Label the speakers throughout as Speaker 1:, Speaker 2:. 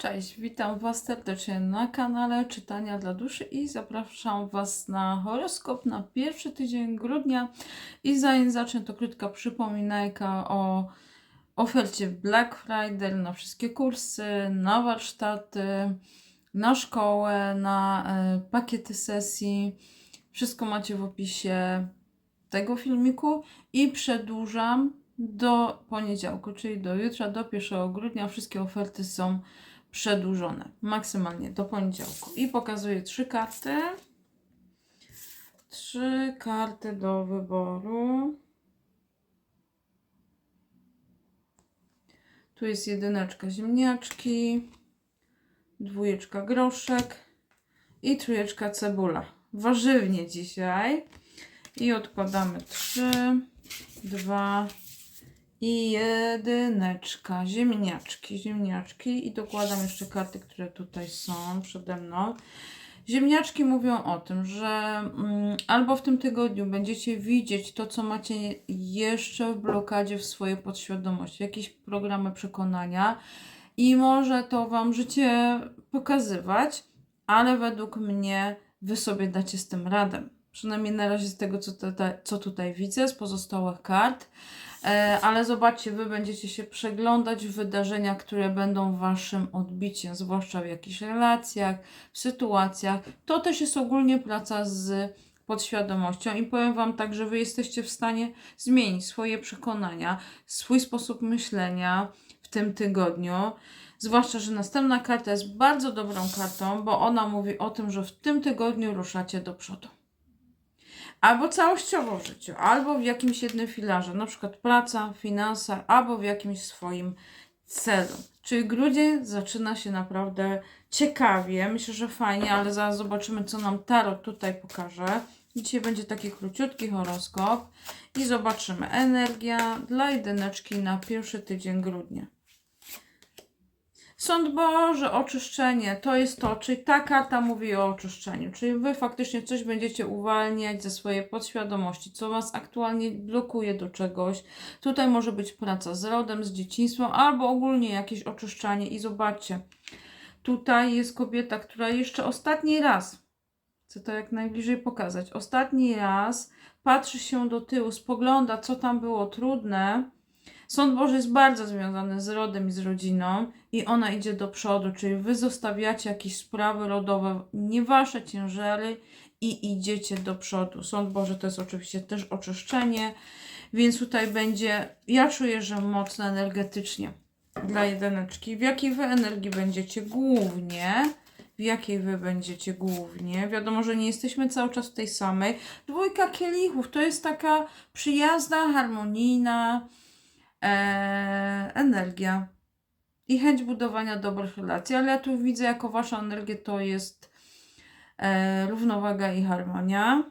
Speaker 1: Cześć, witam Was serdecznie na kanale Czytania dla Duszy i zapraszam Was na horoskop na pierwszy tydzień grudnia. I zanim zacznę, to krótka przypominajka o ofercie Black Friday na wszystkie kursy, na warsztaty, na szkołę, na e, pakiety sesji. Wszystko macie w opisie tego filmiku i przedłużam do poniedziałku, czyli do jutra, do 1 grudnia. Wszystkie oferty są przedłużone maksymalnie do poniedziałku. I pokazuję trzy karty. Trzy karty do wyboru. Tu jest jedyneczka ziemniaczki, dwójeczka groszek i trójeczka cebula. Warzywnie dzisiaj. I odkładamy trzy, dwa i jedyneczka, ziemniaczki, ziemniaczki i dokładam jeszcze karty, które tutaj są przede mną. Ziemniaczki mówią o tym, że mm, albo w tym tygodniu będziecie widzieć to, co macie jeszcze w blokadzie w swojej podświadomości, jakieś programy przekonania i może to Wam życie pokazywać, ale według mnie Wy sobie dacie z tym radę. Przynajmniej na razie z tego, co tutaj, co tutaj widzę, z pozostałych kart. E, ale zobaczcie, wy będziecie się przeglądać wydarzenia, które będą waszym odbiciem, zwłaszcza w jakichś relacjach, w sytuacjach. To też jest ogólnie praca z podświadomością i powiem wam tak, że wy jesteście w stanie zmienić swoje przekonania, swój sposób myślenia w tym tygodniu. Zwłaszcza, że następna karta jest bardzo dobrą kartą, bo ona mówi o tym, że w tym tygodniu ruszacie do przodu albo całościowo w życiu, albo w jakimś jednym filarze, na przykład praca, finanse, albo w jakimś swoim celu. Czyli grudzień zaczyna się naprawdę ciekawie, myślę, że fajnie, ale zaraz zobaczymy, co nam Tarot tutaj pokaże. Dzisiaj będzie taki króciutki horoskop i zobaczymy energia dla jedyneczki na pierwszy tydzień grudnia. Sąd Boży, oczyszczenie, to jest to, czyli ta karta mówi o oczyszczeniu, czyli wy faktycznie coś będziecie uwalniać ze swojej podświadomości, co was aktualnie blokuje do czegoś. Tutaj może być praca z rodem, z dzieciństwem, albo ogólnie jakieś oczyszczanie i zobaczcie, tutaj jest kobieta, która jeszcze ostatni raz, chcę to jak najbliżej pokazać, ostatni raz patrzy się do tyłu, spogląda, co tam było trudne, Sąd Boży jest bardzo związany z rodem i z rodziną i ona idzie do przodu, czyli wy zostawiacie jakieś sprawy rodowe, nie wasze ciężary i idziecie do przodu. Sąd Boży to jest oczywiście też oczyszczenie, więc tutaj będzie, ja czuję, że mocno energetycznie dla jedyneczki. W jakiej wy energii będziecie głównie? w jakiej wy będziecie głównie. Wiadomo, że nie jesteśmy cały czas w tej samej. Dwójka kielichów to jest taka przyjazna, harmonijna, e, energia i chęć budowania dobrych relacji, ale ja tu widzę jako wasza energię to jest e, równowaga i harmonia.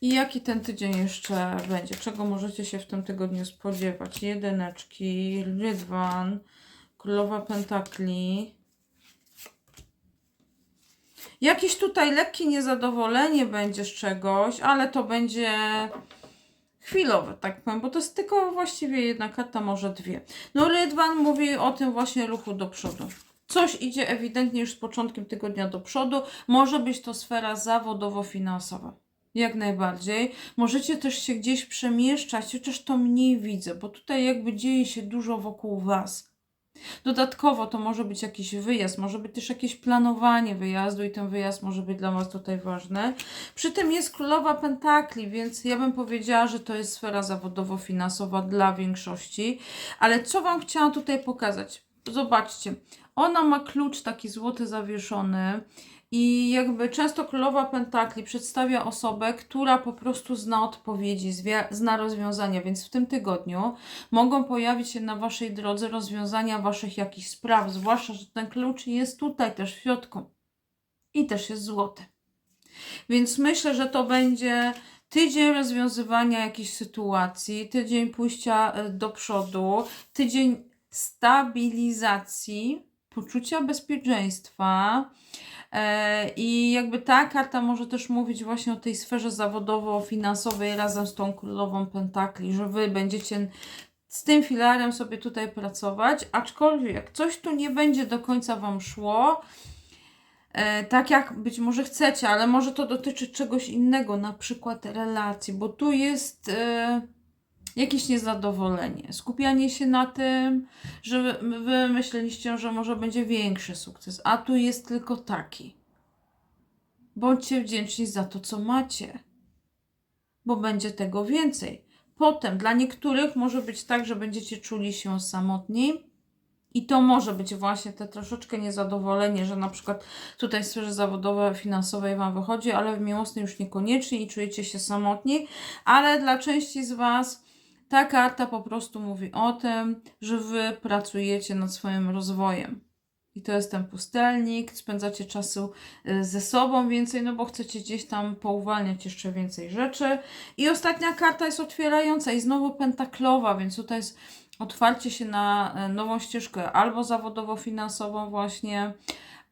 Speaker 1: I jaki ten tydzień jeszcze będzie? Czego możecie się w tym tygodniu spodziewać? Jedyneczki, rydwan, królowa pentakli. Jakieś tutaj lekkie niezadowolenie będzie z czegoś, ale to będzie chwilowe, tak powiem, bo to jest tylko właściwie jedna karta, może dwie. No Rydwan mówi o tym właśnie ruchu do przodu. Coś idzie ewidentnie już z początkiem tygodnia do przodu. Może być to sfera zawodowo-finansowa. Jak najbardziej. Możecie też się gdzieś przemieszczać, chociaż to mniej widzę, bo tutaj jakby dzieje się dużo wokół Was. Dodatkowo to może być jakiś wyjazd, może być też jakieś planowanie wyjazdu i ten wyjazd może być dla Was tutaj ważny. Przy tym jest królowa pentakli, więc ja bym powiedziała, że to jest sfera zawodowo-finansowa dla większości. Ale co Wam chciałam tutaj pokazać? Zobaczcie, ona ma klucz taki złoty zawieszony i jakby często królowa pentakli przedstawia osobę, która po prostu zna odpowiedzi, zna rozwiązania, więc w tym tygodniu mogą pojawić się na waszej drodze rozwiązania waszych jakichś spraw, zwłaszcza, że ten klucz jest tutaj też w środku i też jest złoty. Więc myślę, że to będzie tydzień rozwiązywania jakichś sytuacji, tydzień pójścia e, do przodu, tydzień stabilizacji, poczucia bezpieczeństwa, E, I jakby ta karta może też mówić właśnie o tej sferze zawodowo-finansowej razem z tą królową pentakli, że wy będziecie z tym filarem sobie tutaj pracować, aczkolwiek coś tu nie będzie do końca Wam szło, e, tak jak być może chcecie, ale może to dotyczy czegoś innego, na przykład relacji, bo tu jest e, jakieś niezadowolenie, skupianie się na tym, że wy- myśleliście, że może będzie większy sukces, a tu jest tylko taki. Bądźcie wdzięczni za to, co macie, bo będzie tego więcej. Potem dla niektórych może być tak, że będziecie czuli się samotni. I to może być właśnie te troszeczkę niezadowolenie, że na przykład tutaj w sferze zawodowej, finansowej Wam wychodzi, ale w miłosnej już niekoniecznie i czujecie się samotni. Ale dla części z Was ta karta po prostu mówi o tym, że Wy pracujecie nad swoim rozwojem. I to jest ten pustelnik, spędzacie czasu y, ze sobą więcej, no bo chcecie gdzieś tam pouwalniać jeszcze więcej rzeczy. I ostatnia karta jest otwierająca i znowu pentaklowa, więc tutaj jest otwarcie się na e, nową ścieżkę albo zawodowo-finansową właśnie,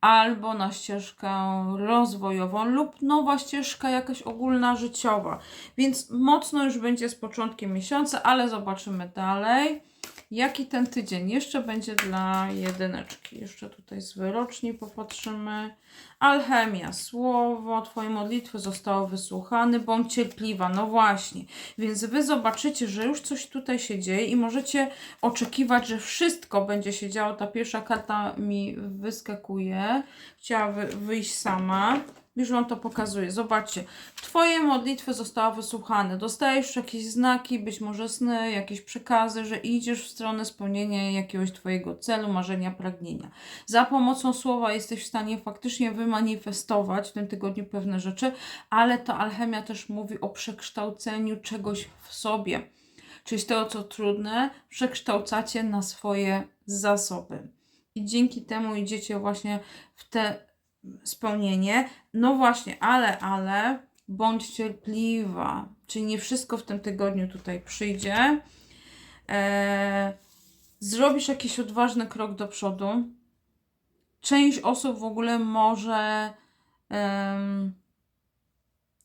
Speaker 1: albo na ścieżkę rozwojową lub nowa ścieżka jakaś ogólna życiowa. Więc mocno już będzie z początkiem miesiąca, ale zobaczymy dalej. Jaki ten tydzień jeszcze będzie dla jedyneczki? Jeszcze tutaj z wyroczni popatrzymy. Alchemia, słowo, Twoje modlitwy zostały wysłuchane, bądź cierpliwa. No właśnie. Więc Wy zobaczycie, że już coś tutaj się dzieje i możecie oczekiwać, że wszystko będzie się działo. Ta pierwsza karta mi wyskakuje. Chciała wy, wyjść sama. Już Wam to pokazuję. Zobaczcie. Twoje modlitwy zostały wysłuchane. Dostajesz jakieś znaki, być może sny, jakieś przekazy, że idziesz w stronę spełnienia jakiegoś Twojego celu, marzenia, pragnienia. Za pomocą słowa jesteś w stanie faktycznie wymanifestować w tym tygodniu pewne rzeczy, ale ta alchemia też mówi o przekształceniu czegoś w sobie. Czyli tego, co trudne, przekształcacie na swoje zasoby. I dzięki temu idziecie właśnie w te spełnienie. No właśnie, ale, ale bądź cierpliwa. Czyli nie wszystko w tym tygodniu tutaj przyjdzie. Eee, zrobisz jakiś odważny krok do przodu. Część osób w ogóle może em,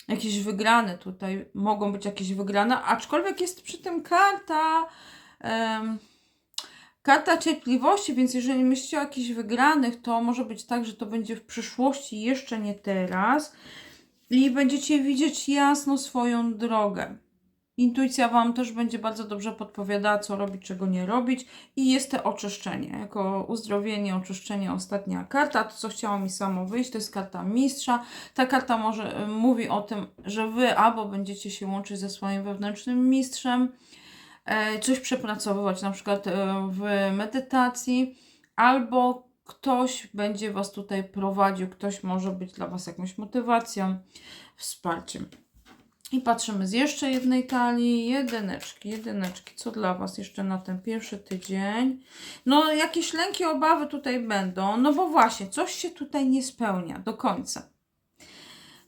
Speaker 1: jakieś wygrane tutaj, mogą być jakieś wygrane, aczkolwiek jest przy tym karta em, karta cierpliwości, więc jeżeli myślicie o jakichś wygranych, to może być tak, że to będzie w przyszłości, jeszcze nie teraz i będziecie widzieć jasno swoją drogę. Intuicja Wam też będzie bardzo dobrze podpowiadała, co robić, czego nie robić. I jest to oczyszczenie. Jako uzdrowienie, oczyszczenie, ostatnia karta. To, co chciało mi samo wyjść, to jest karta mistrza. Ta karta może y, mówi o tym, że Wy albo będziecie się łączyć ze swoim wewnętrznym mistrzem, e, coś przepracowywać, na przykład e, w medytacji, albo ktoś będzie Was tutaj prowadził, ktoś może być dla Was jakąś motywacją, wsparciem. I patrzymy z jeszcze jednej talii, jedyneczki, jedyneczki, co dla Was jeszcze na ten pierwszy tydzień. No jakieś lęki, obawy tutaj będą, no bo właśnie, coś się tutaj nie spełnia do końca.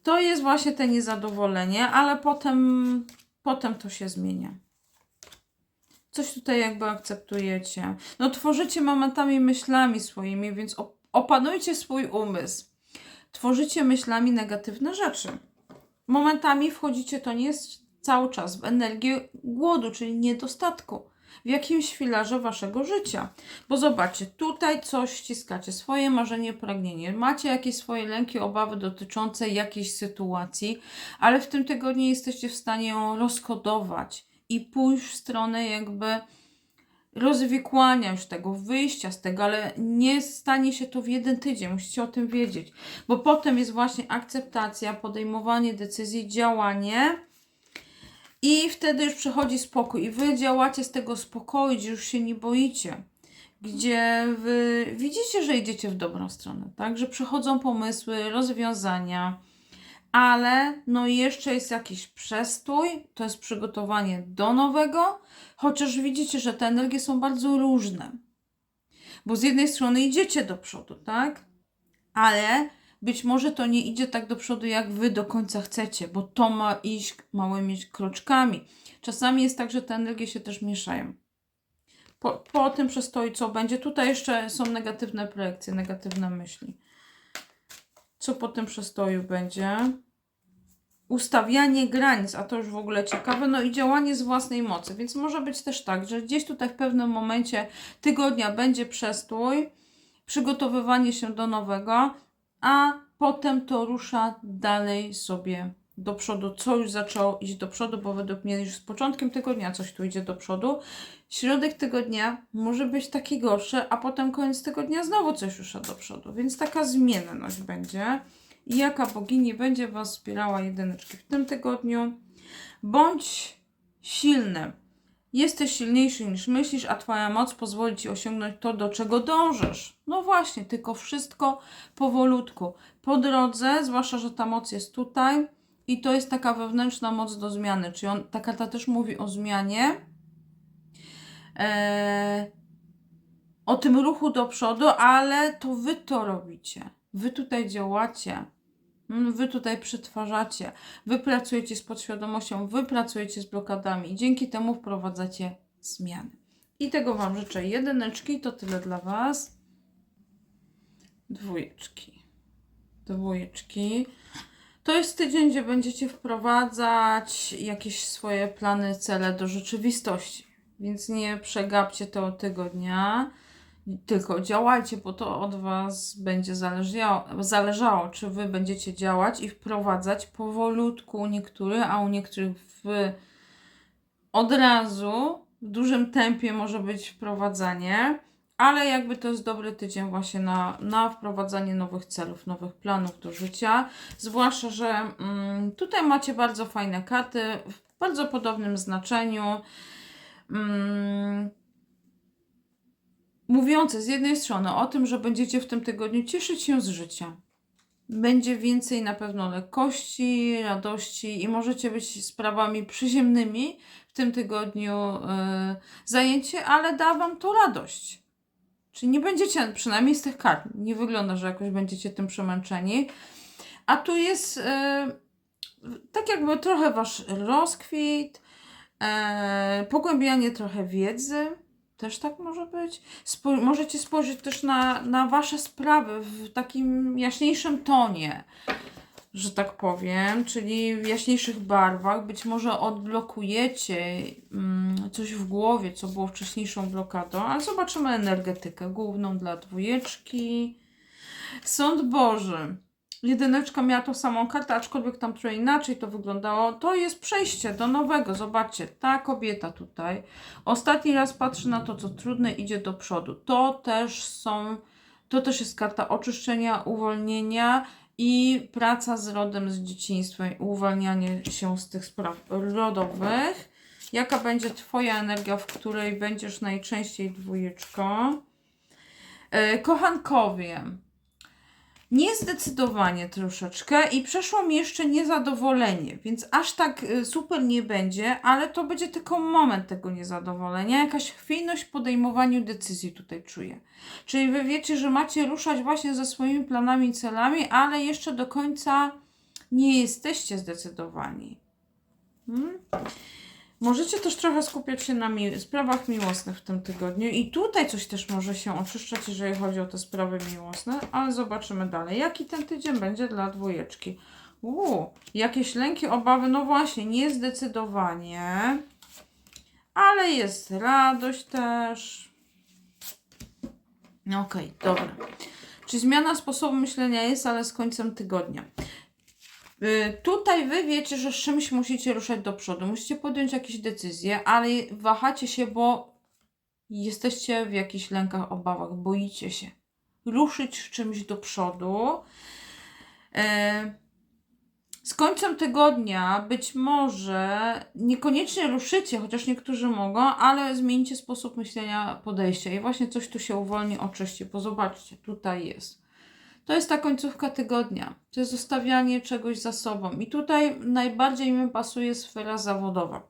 Speaker 1: To jest właśnie te niezadowolenie, ale potem, potem to się zmienia. Coś tutaj jakby akceptujecie. No tworzycie momentami myślami swoimi, więc op- opanujcie swój umysł. Tworzycie myślami negatywne rzeczy momentami wchodzicie, to nie jest cały czas, w energię głodu, czyli niedostatku. W jakimś filarze waszego życia. Bo zobaczcie, tutaj coś ściskacie, swoje marzenie, pragnienie. Macie jakieś swoje lęki, obawy dotyczące jakiejś sytuacji, ale w tym tygodniu jesteście w stanie ją rozkodować i pójść w stronę jakby rozwikłania już tego, wyjścia z tego, ale nie stanie się to w jeden tydzień, musicie o tym wiedzieć, bo potem jest właśnie akceptacja, podejmowanie decyzji, działanie i wtedy już przychodzi spokój. I wy działacie z tego spokoju, gdzie już się nie boicie, gdzie wy widzicie, że idziecie w dobrą stronę, tak, że przychodzą pomysły, rozwiązania, ale no jeszcze jest jakiś przestój, to jest przygotowanie do nowego, chociaż widzicie, że te energie są bardzo różne. Bo z jednej strony idziecie do przodu, tak? Ale być może to nie idzie tak do przodu, jak wy do końca chcecie, bo to ma iść małymi kroczkami. Czasami jest tak, że te energie się też mieszają. Po, po tym przestoju, co będzie, tutaj jeszcze są negatywne projekcje, negatywne myśli. Co po tym przestoju będzie? ustawianie granic, a to już w ogóle ciekawe, no i działanie z własnej mocy. Więc może być też tak, że gdzieś tutaj w pewnym momencie tygodnia będzie przestój, przygotowywanie się do nowego, a potem to rusza dalej sobie do przodu, co już zaczęło iść do przodu, bo według mnie już z początkiem tygodnia coś tu idzie do przodu. Środek tygodnia może być taki gorszy, a potem koniec tygodnia znowu coś rusza do przodu, więc taka zmienność będzie. I jaka bogini będzie Was wspierała jedyneczki w tym tygodniu? Bądź silny. Jesteś silniejszy niż myślisz, a Twoja moc pozwoli Ci osiągnąć to, do czego dążysz. No właśnie, tylko wszystko powolutku. Po drodze, zwłaszcza, że ta moc jest tutaj i to jest taka wewnętrzna moc do zmiany. Czyli on, ta karta też mówi o zmianie, e, o tym ruchu do przodu, ale to Wy to robicie. Wy tutaj działacie. Mm, Wy tutaj przetwarzacie, wy pracujecie z podświadomością, wy pracujecie z blokadami i dzięki temu wprowadzacie zmiany. I tego Wam życzę. Jedyneczki to tyle dla Was. Dwójeczki. Dwójeczki. To jest tydzień, gdzie będziecie wprowadzać jakieś swoje plany, cele do rzeczywistości. Więc nie przegapcie tego tygodnia tylko działajcie, bo to od Was będzie zależało, zależało, czy Wy będziecie działać i wprowadzać powolutku u niektórych, a u niektórych w, od razu, w dużym tempie może być wprowadzanie, ale jakby to jest dobry tydzień właśnie na, na wprowadzanie nowych celów, nowych planów do życia. Zwłaszcza, że mm, tutaj macie bardzo fajne karty w bardzo podobnym znaczeniu. Mm, mówiące z jednej strony o tym, że będziecie w tym tygodniu cieszyć się z życia. Będzie więcej na pewno lekkości, radości i możecie być sprawami przyziemnymi w tym tygodniu yy, zajęcie, ale da Wam to radość. Czyli nie będziecie, przynajmniej z tych kart, nie wygląda, że jakoś będziecie tym przemęczeni. A tu jest yy, tak jakby trochę Wasz rozkwit, yy, pogłębianie trochę wiedzy też tak może być. Spo możecie spojrzeć też na, na Wasze sprawy w takim jaśniejszym tonie, że tak powiem, czyli w jaśniejszych barwach. Być może odblokujecie mm, coś w głowie, co było wcześniejszą blokadą, ale zobaczymy energetykę główną dla dwójeczki. Sąd Boży. Jedyneczka miała tą samą kartę, aczkolwiek tam trochę inaczej to wyglądało. To jest przejście do nowego. Zobaczcie, ta kobieta tutaj ostatni raz patrzy na to, co trudne, idzie do przodu. To też są, to też jest karta oczyszczenia, uwolnienia i praca z rodem, z dzieciństwem, uwalnianie się z tych spraw rodowych. Jaka będzie Twoja energia, w której będziesz najczęściej dwójeczką? E, kochankowie. Niezdecydowanie troszeczkę i przeszło mi jeszcze niezadowolenie, więc aż tak y, super nie będzie, ale to będzie tylko moment tego niezadowolenia, jakaś chwiejność w podejmowaniu decyzji tutaj czuję. Czyli wy wiecie, że macie ruszać właśnie ze swoimi planami i celami, ale jeszcze do końca nie jesteście zdecydowani. Hmm? Możecie też trochę skupiać się na mi sprawach miłosnych w tym tygodniu i tutaj coś też może się oczyszczać, jeżeli chodzi o te sprawy miłosne, ale zobaczymy dalej. Jaki ten tydzień będzie dla dwójeczki? Uuu, jakieś lęki, obawy, no właśnie, niezdecydowanie, ale jest radość też. Okej, okay, dobra. Czy zmiana sposobu myślenia jest, ale z końcem tygodnia? Y, tutaj wy wiecie, że z czymś musicie ruszać do przodu, musicie podjąć jakieś decyzje, ale wahacie się, bo jesteście w jakichś lękach, obawach, boicie się ruszyć z czymś do przodu. Y, z końcem tygodnia być może niekoniecznie ruszycie, chociaż niektórzy mogą, ale zmieńcie sposób myślenia, podejścia i właśnie coś tu się uwolni, oczyści, bo zobaczcie, tutaj jest. To jest ta końcówka tygodnia. To jest zostawianie czegoś za sobą. I tutaj najbardziej mi pasuje sfera zawodowa.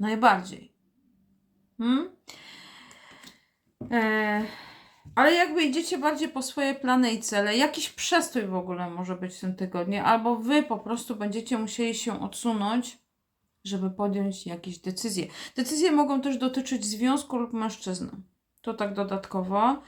Speaker 1: Najbardziej. Hmm? E, ale jakby idziecie bardziej po swoje plany i cele, jakiś przestój w ogóle może być w tym tygodniu, albo wy po prostu będziecie musieli się odsunąć, żeby podjąć jakieś decyzje. Decyzje mogą też dotyczyć związku lub mężczyzny. To tak dodatkowo.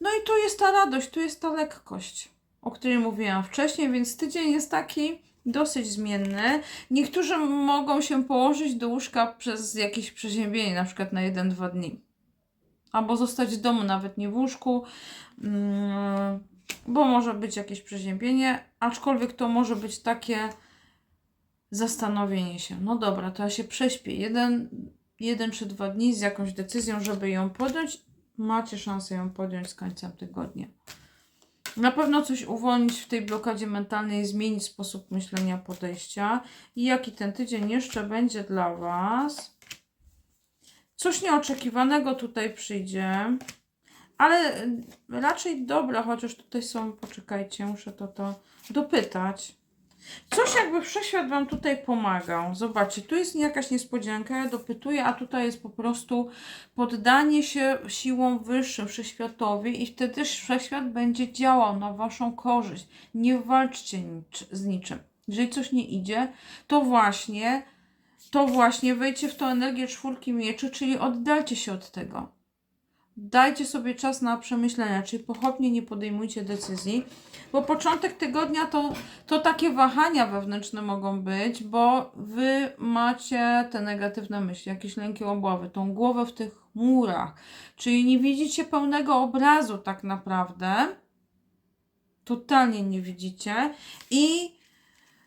Speaker 1: No i tu jest ta radość, tu jest ta lekkość, o której mówiłam wcześniej, więc tydzień jest taki Dosyć zmienny. Niektórzy mogą się położyć do łóżka przez jakieś przeziębienie, na przykład na 1-2 dni. Albo zostać w domu, nawet nie w łóżku, mm, bo może być jakieś przeziębienie, aczkolwiek to może być takie zastanowienie się. No dobra, to ja się prześpię. Jeden, jeden czy dwa dni z jakąś decyzją, żeby ją podjąć. Macie szansę ją podjąć z końcem tygodnia. Na pewno coś uwolnić w tej blokadzie mentalnej, zmienić sposób myślenia, podejścia. I jaki ten tydzień jeszcze będzie dla Was? Coś nieoczekiwanego tutaj przyjdzie, ale raczej dobra, chociaż tutaj są, poczekajcie, muszę to, to dopytać. Coś jakby wszechświat Wam tutaj pomagał. Zobaczcie, tu jest jakaś niespodzianka, ja dopytuję, a tutaj jest po prostu poddanie się siłom wyższym, wszechświatowi i wtedy wszechświat będzie działał na Waszą korzyść. Nie walczcie nic, z niczym. Jeżeli coś nie idzie, to właśnie, to właśnie wejdźcie w tą energię czwórki mieczy, czyli oddalcie się od tego. Dajcie sobie czas na przemyślenia, czyli pochopnie nie podejmujcie decyzji, bo początek tygodnia to, to takie wahania wewnętrzne mogą być, bo wy macie te negatywne myśli, jakieś lęki, obawy, tą głowę w tych murach, czyli nie widzicie pełnego obrazu tak naprawdę. Totalnie nie widzicie i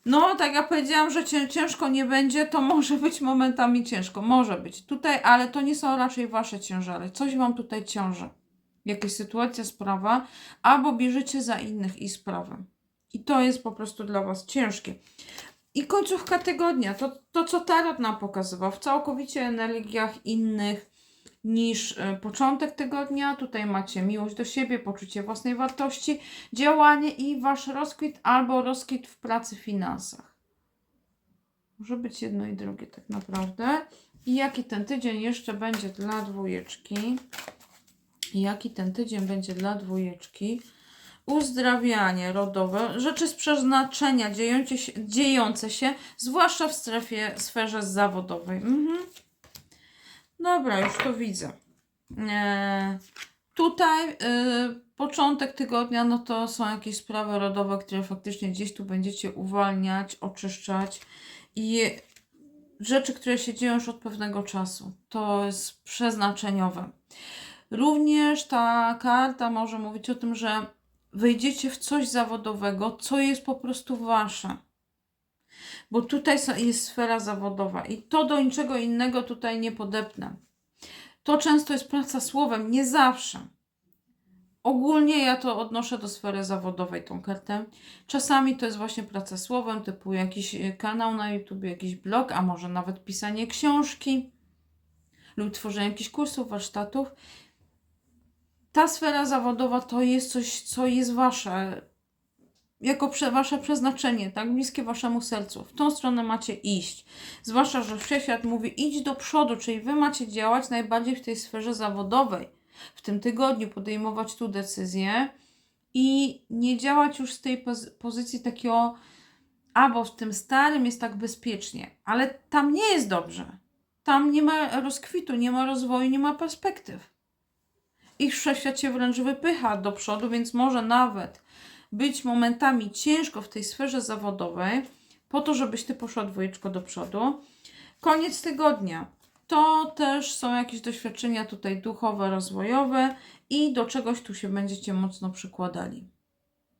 Speaker 1: no, tak jak powiedziałam, że cię, ciężko nie będzie, to może być momentami ciężko. Może być. Tutaj, ale to nie są raczej wasze ciężary. Coś wam tutaj ciąży. Jakaś sytuacja, sprawa, albo bierzecie za innych i sprawę. I to jest po prostu dla was ciężkie. I końcówka tygodnia, to, to co Tarot nam pokazywał, w całkowicie energiach innych niż e, początek tygodnia. Tutaj macie miłość do siebie, poczucie własnej wartości, działanie i wasz rozkwit albo rozkwit w pracy, finansach. Może być jedno i drugie tak naprawdę. I jaki ten tydzień jeszcze będzie dla dwójeczki? I jaki ten tydzień będzie dla dwójeczki? Uzdrawianie rodowe, rzeczy z przeznaczenia dziejące się, dziejące się zwłaszcza w strefie, sferze zawodowej. Mhm. Dobra, już to widzę. E, tutaj e, początek tygodnia, no to są jakieś sprawy rodowe, które faktycznie gdzieś tu będziecie uwalniać, oczyszczać i rzeczy, które się dzieją już od pewnego czasu. To jest przeznaczeniowe. Również ta karta może mówić o tym, że wejdziecie w coś zawodowego, co jest po prostu wasze bo tutaj jest sfera zawodowa i to do niczego innego tutaj nie podepnę. To często jest praca słowem, nie zawsze. Ogólnie ja to odnoszę do sfery zawodowej, tą kartę. Czasami to jest właśnie praca słowem, typu jakiś e, kanał na YouTube, jakiś blog, a może nawet pisanie książki lub tworzenie jakichś kursów, warsztatów. Ta sfera zawodowa to jest coś, co jest wasze jako prze, wasze przeznaczenie, tak bliskie waszemu sercu. W tą stronę macie iść. Zwłaszcza, że wszechświat mówi idź do przodu, czyli wy macie działać najbardziej w tej sferze zawodowej. W tym tygodniu podejmować tu decyzję i nie działać już z tej poz pozycji takiego albo w tym starym jest tak bezpiecznie, ale tam nie jest dobrze. Tam nie ma rozkwitu, nie ma rozwoju, nie ma perspektyw. Ich wszechświat się wręcz wypycha do przodu, więc może nawet być momentami ciężko w tej sferze zawodowej, po to, żebyś ty poszła dwójeczko do przodu. Koniec tygodnia. To też są jakieś doświadczenia tutaj duchowe, rozwojowe i do czegoś tu się będziecie mocno przykładali.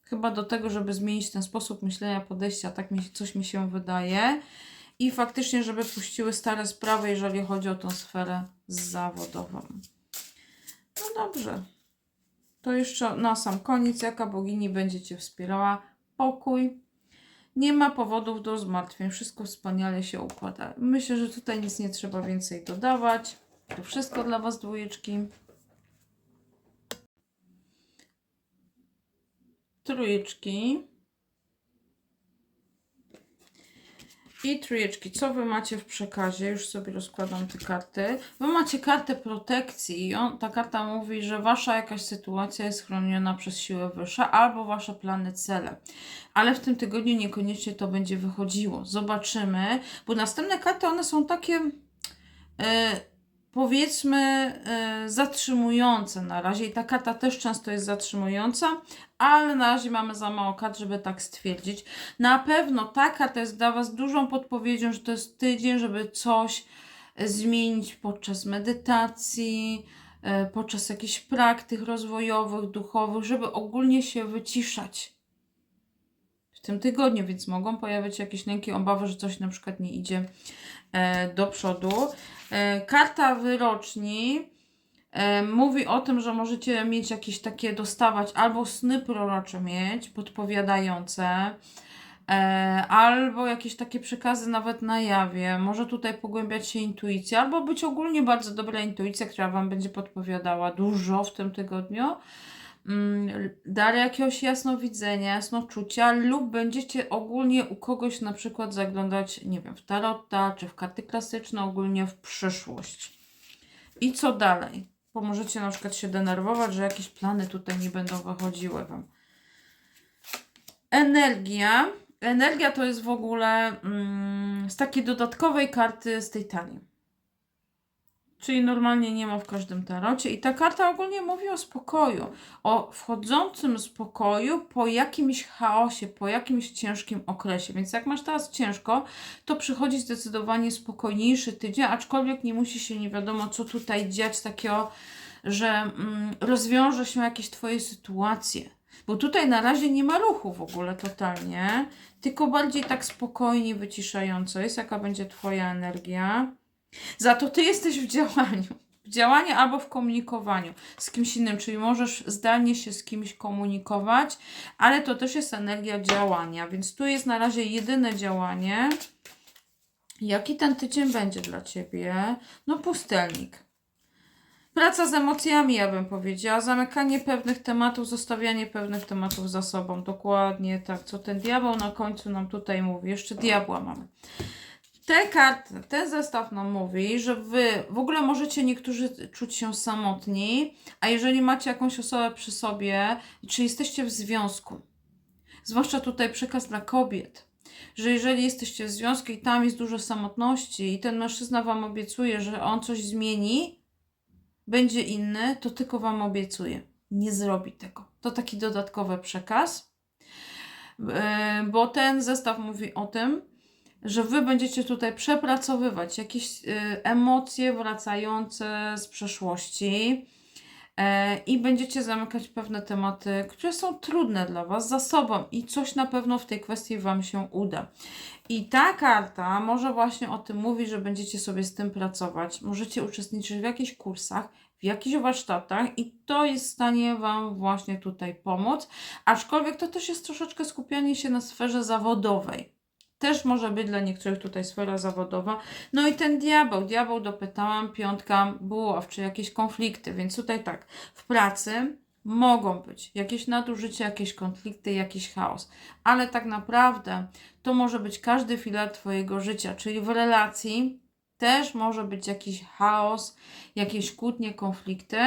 Speaker 1: Chyba do tego, żeby zmienić ten sposób myślenia, podejścia, tak mi, coś mi się wydaje. I faktycznie, żeby puściły stare sprawy, jeżeli chodzi o tą sferę zawodową. No dobrze to jeszcze na sam koniec, jaka bogini będzie Cię wspierała? Pokój. Nie ma powodów do zmartwień, wszystko wspaniale się układa. Myślę, że tutaj nic nie trzeba więcej dodawać. To wszystko dla Was, dwójeczki. Trójeczki. I trójeczki, co wy macie w przekazie? Już sobie rozkładam te karty. Wy macie kartę protekcji i on, ta karta mówi, że wasza jakaś sytuacja jest chroniona przez siłę wyższe albo wasze plany, cele. Ale w tym tygodniu niekoniecznie to będzie wychodziło. Zobaczymy, bo następne karty one są takie... Yy, powiedzmy e, zatrzymujące na razie i ta karta też często jest zatrzymująca, ale na razie mamy za mało kart, żeby tak stwierdzić. Na pewno ta karta jest dla Was dużą podpowiedzią, że to jest tydzień, żeby coś e, zmienić podczas medytacji, e, podczas jakichś praktyk rozwojowych, duchowych, żeby ogólnie się wyciszać w tym tygodniu, więc mogą pojawiać się jakieś lęki, obawy, że coś na przykład nie idzie e, do przodu. Karta wyroczni mówi o tym, że możecie mieć jakieś takie dostawać albo sny prorocze mieć, podpowiadające, e, albo jakieś takie przekazy nawet na jawie. Może tutaj pogłębiać się intuicja, albo być ogólnie bardzo dobra intuicja, która Wam będzie podpowiadała dużo w tym tygodniu mm, dar jakiegoś jasnowidzenia, jasnoczucia lub będziecie ogólnie u kogoś na przykład zaglądać, nie wiem, w tarota czy w karty klasyczne, ogólnie w przyszłość. I co dalej? Bo możecie na przykład się denerwować, że jakieś plany tutaj nie będą wychodziły Wam. Energia. Energia to jest w ogóle mm, z takiej dodatkowej karty z tej talii. Czyli normalnie nie ma w każdym tarocie. I ta karta ogólnie mówi o spokoju. O wchodzącym spokoju po jakimś chaosie, po jakimś ciężkim okresie. Więc jak masz teraz ciężko, to przychodzi zdecydowanie spokojniejszy tydzień, aczkolwiek nie musi się nie wiadomo co tutaj dziać takiego, że mm, rozwiąże się jakieś Twoje sytuacje. Bo tutaj na razie nie ma ruchu w ogóle totalnie, tylko bardziej tak spokojnie, wyciszająco jest. Jaka będzie Twoja energia? Za to ty jesteś w działaniu. W działaniu albo w komunikowaniu z kimś innym, czyli możesz zdalnie się z kimś komunikować, ale to też jest energia działania, więc tu jest na razie jedyne działanie. Jaki ten tydzień będzie dla ciebie? No, pustelnik. Praca z emocjami, ja bym powiedziała. Zamykanie pewnych tematów, zostawianie pewnych tematów za sobą. Dokładnie tak, co ten diabeł na końcu nam tutaj mówi. Jeszcze diabła mamy. Te karty, ten zestaw nam mówi, że wy w ogóle możecie niektórzy czuć się samotni, a jeżeli macie jakąś osobę przy sobie, czy jesteście w związku, zwłaszcza tutaj przekaz dla kobiet, że jeżeli jesteście w związku i tam jest dużo samotności i ten mężczyzna wam obiecuje, że on coś zmieni, będzie inny, to tylko wam obiecuje. Nie zrobi tego. To taki dodatkowy przekaz, Yy, bo ten zestaw mówi o tym, że wy będziecie tutaj przepracowywać jakieś y, emocje wracające z przeszłości e, i będziecie zamykać pewne tematy, które są trudne dla was za sobą i coś na pewno w tej kwestii wam się uda. I ta karta może właśnie o tym mówi, że będziecie sobie z tym pracować. Możecie uczestniczyć w jakichś kursach, w jakichś warsztatach i to jest w stanie Wam właśnie tutaj pomóc. Aczkolwiek to też jest troszeczkę skupianie się na sferze zawodowej też może być dla niektórych tutaj sfera zawodowa. No i ten diabeł, diabeł dopytałam, piątka, buław, czy jakieś konflikty, więc tutaj tak, w pracy mogą być jakieś nadużycia, jakieś konflikty, jakiś chaos, ale tak naprawdę to może być każdy filar Twojego życia, czyli w relacji też może być jakiś chaos, jakieś kłótnie, konflikty,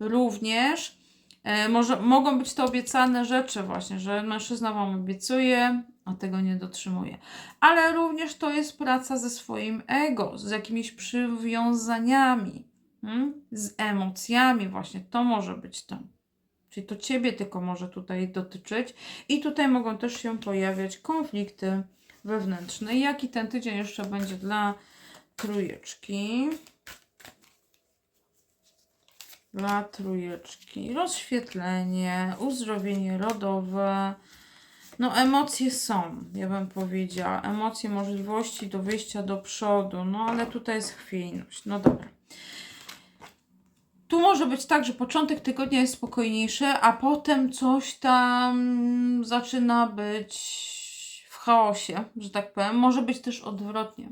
Speaker 1: również e, może, mogą być to obiecane rzeczy właśnie, że mężczyzna Wam obiecuje, a tego nie dotrzymuje. Ale również to jest praca ze swoim ego, z jakimiś przywiązaniami, hmm? z emocjami, właśnie to może być to. Czyli to ciebie tylko może tutaj dotyczyć, i tutaj mogą też się pojawiać konflikty wewnętrzne. Jaki ten tydzień jeszcze będzie dla trójeczki? Dla trójeczki. Rozświetlenie, uzdrowienie rodowe no, emocje są, ja bym powiedziała. Emocje, możliwości do wyjścia do przodu, no ale tutaj jest chwiejność. No dobra. Tu może być tak, że początek tygodnia jest spokojniejszy, a potem coś tam zaczyna być w chaosie, że tak powiem. Może być też odwrotnie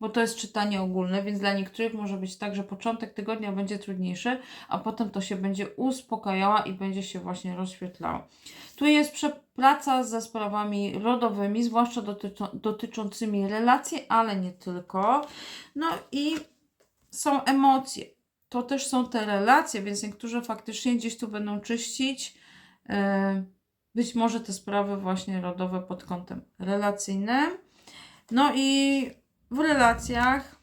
Speaker 1: bo to jest czytanie ogólne, więc dla niektórych może być tak, że początek tygodnia będzie trudniejszy, a potem to się będzie uspokajała i będzie się właśnie rozświetlało. Tu jest praca ze sprawami rodowymi, zwłaszcza dotyczą, dotyczącymi relacji, ale nie tylko. No i są emocje. To też są te relacje, więc niektórzy faktycznie gdzieś tu będą czyścić. Yy, być może te sprawy właśnie rodowe pod kątem relacyjnym. No i w relacjach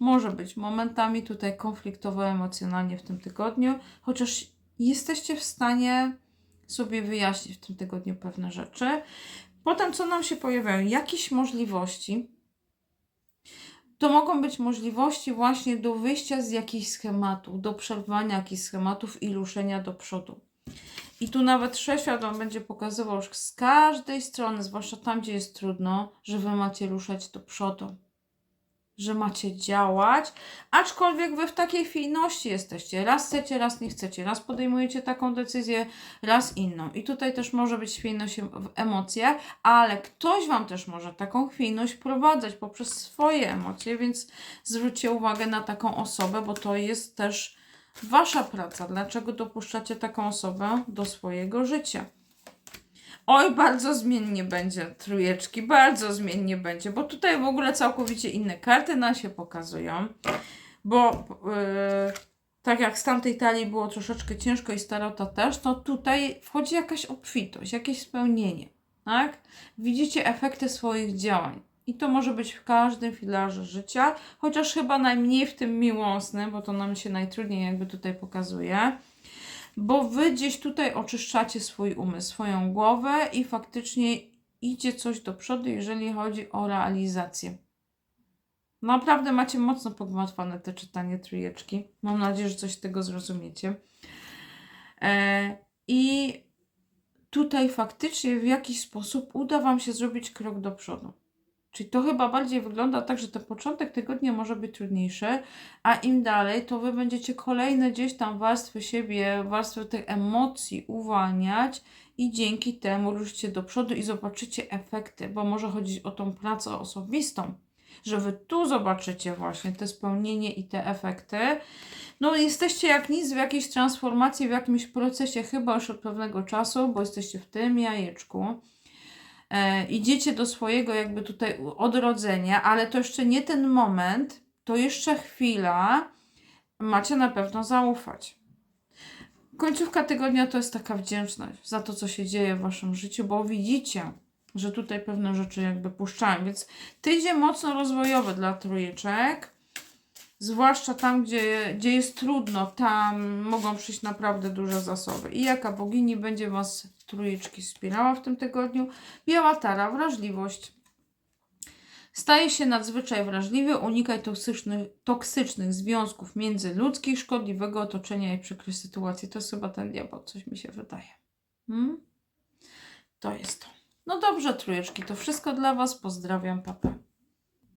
Speaker 1: może być momentami tutaj konfliktowo emocjonalnie w tym tygodniu, chociaż jesteście w stanie sobie wyjaśnić w tym tygodniu pewne rzeczy. Potem, co nam się pojawiają? Jakieś możliwości. To mogą być możliwości właśnie do wyjścia z jakichś schematów, do przerwania jakichś schematów i ruszenia do przodu. I tu nawet Wam będzie pokazywał że z każdej strony, zwłaszcza tam, gdzie jest trudno, że Wy macie ruszać do przodu. Że macie działać, aczkolwiek Wy w takiej chwiejności jesteście. Raz chcecie, raz nie chcecie. Raz podejmujecie taką decyzję, raz inną. I tutaj też może być chwiejność w emocjach, ale ktoś Wam też może taką chwiejność wprowadzać poprzez swoje emocje, więc zwróćcie uwagę na taką osobę, bo to jest też Wasza praca. Dlaczego dopuszczacie taką osobę do swojego życia? Oj, bardzo zmiennie będzie, trójeczki, bardzo zmiennie będzie, bo tutaj w ogóle całkowicie inne karty nam się pokazują, bo yy, tak jak z tamtej talii było troszeczkę ciężko i starota też, to tutaj wchodzi jakaś obfitość, jakieś spełnienie, tak? Widzicie efekty swoich działań. I to może być w każdym filarze życia, chociaż chyba najmniej w tym miłosnym, bo to nam się najtrudniej jakby tutaj pokazuje. Bo wy gdzieś tutaj oczyszczacie swój umysł, swoją głowę i faktycznie idzie coś do przodu, jeżeli chodzi o realizację. Naprawdę macie mocno pogmatwane te czytanie trójeczki. Mam nadzieję, że coś z tego zrozumiecie. E, I tutaj faktycznie w jakiś sposób uda Wam się zrobić krok do przodu. Czyli to chyba bardziej wygląda tak, że ten początek tygodnia może być trudniejszy, a im dalej, to wy będziecie kolejne gdzieś tam warstwy siebie, warstwy tych emocji uwalniać i dzięki temu ruszycie do przodu i zobaczycie efekty, bo może chodzić o tą pracę osobistą, że wy tu zobaczycie właśnie te spełnienie i te efekty. No jesteście jak nic w jakiejś transformacji, w jakimś procesie chyba już od pewnego czasu, bo jesteście w tym jajeczku e, idziecie do swojego jakby tutaj odrodzenia, ale to jeszcze nie ten moment, to jeszcze chwila, macie na pewno zaufać. Końcówka tygodnia to jest taka wdzięczność za to, co się dzieje w waszym życiu, bo widzicie, że tutaj pewne rzeczy jakby puszczają, więc tydzień mocno rozwojowy dla trójeczek. Zwłaszcza tam, gdzie, gdzie jest trudno, tam mogą przyjść naprawdę duże zasoby. I jaka bogini będzie Was trójeczki wspierała w tym tygodniu? Biała Tara, wrażliwość. Staje się nadzwyczaj wrażliwy, unikaj toksycznych, toksycznych związków międzyludzkich, szkodliwego otoczenia i przykrych sytuacji. To jest chyba ten diabeł, coś mi się wydaje. Hmm? To jest to. No dobrze, trójeczki, to wszystko dla Was. Pozdrawiam, papa.